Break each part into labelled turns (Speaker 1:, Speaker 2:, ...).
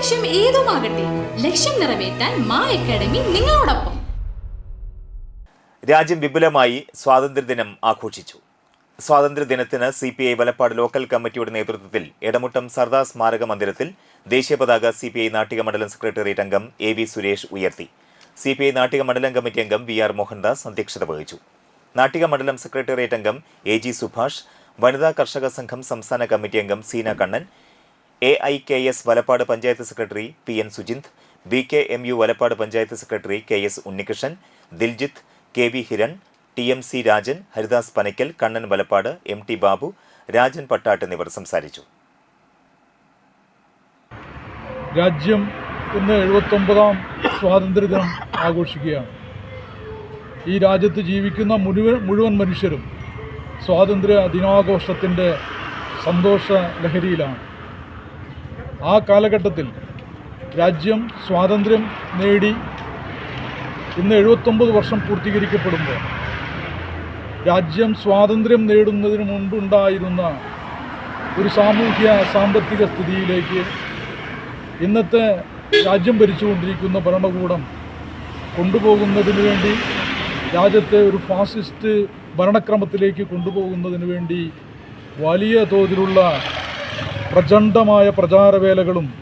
Speaker 1: ലക്ഷ്യം ഏതുമാകട്ടെ ലക്ഷ്യം നിറവേറ്റാൻ മാ അക്കാഡമി നിങ്ങളോടൊപ്പം.
Speaker 2: രാജ്യം വിപുലമായി സ്വാതന്ത്ര്യദിനം ആഘോഷിച്ചു. സ്വാതന്ത്ര്യദിനത്തിന് C P I Valappad local കമ്മിറ്റിയുടെ നേതൃത്വത്തിൽ എടമുട്ടം സർദാർ സ്മാരക മന്ദിരത്തിൽ ദേശീയ പതാക സി പി ഐ നാട്ടിക മണ്ഡലം സെക്രട്ടേറിയറ്റ് അംഗം എ വി സുരേഷ് ഉയർത്തി. സി പി ഐ നാട്ടിക മണ്ഡലം കമ്മിറ്റി അംഗം വി ആർ മോഹൻദാസ് അധ്യക്ഷത വഹിച്ചു. നാട്ടിക മണ്ഡലം സെക്രട്ടേറിയറ്റ് അംഗം എ ജി സുഭാഷ് വനിതാ കർഷക സംഘം സംസ്ഥാന കമ്മിറ്റി അംഗം Seena Kannan A I K S Valappad panchayat secretary P N Sujinth B K M U Valappad panchayat secretary K S Unnikrishnan Diljith K V Hiran T M C Rajan Haridas Panakkal Kannan Valappad M T Babu Rajan Pattat എന്നിവർ സംസാരിച്ചു.
Speaker 3: രാജ്യം ഇന്ന് എഴുപത്തൊമ്പതാം സ്വാതന്ത്ര്യദിനം ആഘോഷിക്കുകയാണ്. ഈ രാജ്യത്ത് ജീവിക്കുന്ന മുഴുവൻ മുഴുവൻ മനുഷ്യരും സ്വാതന്ത്ര്യ ദിനാഘോഷത്തിന്റെ സന്തോഷ ലഹരിയിലാണ്. ആ കാലഘട്ടത്തിൽ രാജ്യം സ്വാതന്ത്ര്യം നേടി ഇന്ന് എഴുപത്തൊമ്പത് വർഷം പൂർത്തീകരിക്കപ്പെടുമ്പോൾ രാജ്യം സ്വാതന്ത്ര്യം നേടുന്നതിന് മുമ്പുണ്ടായിരുന്ന ഒരു സാമൂഹ്യ സാമ്പത്തിക സ്ഥിതിയിലേക്ക് ഇന്നത്തെ രാജ്യം ഭരിച്ചുകൊണ്ടിരിക്കുന്ന ഭരണകൂടം കൊണ്ടുപോകുന്നതിന് വേണ്ടി രാജ്യത്തെ ഒരു ഫാസിസ്റ്റ് ഭരണക്രമത്തിലേക്ക് കൊണ്ടുപോകുന്നതിന് വേണ്ടി വലിയ തോതിലുള്ള പ്രചണ്ഡമായ പ്രചാരവേലകളും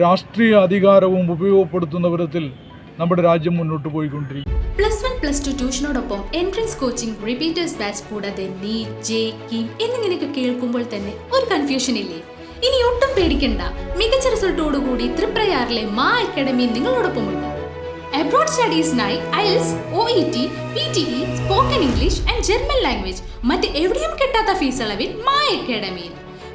Speaker 3: രാഷ്ട്രീയ അധികാരവും ഉപയോഗപ്പെടുത്തുന്ന വിധത്തിൽ നമ്മുടെ രാജ്യം മുന്നോട്ട് പോയിക്കൊണ്ടിരിക്കും
Speaker 1: പ്ലസ് വൺ പ്ലസ് ടു ട്യൂഷനോടൊപ്പം എൻട്രൻസ് കോച്ചിംഗ് റിപ്പീറ്റേഴ്സ് ബാച്ച് കൂടാതെ എന്നിങ്ങനെയൊക്കെ കേൾക്കുമ്പോൾ തന്നെ ഒരു കൺഫ്യൂഷൻ ഇല്ലേ? ഇനി ഒട്ടും പേടിക്കണ്ട. മികച്ച റിസൾട്ടോടുകൂടി തൃപ്രയാറിലെ മാ അക്കാഡമി നിങ്ങളോടൊപ്പമുണ്ട്. Abroad സ്റ്റഡീസിനായി IELTS O E T P T E spoken English and German language മറ്റ് എവിടെയും കിട്ടാത്ത ഫീസ് അളവിൽ മാ അക്കാഡമിയിൽ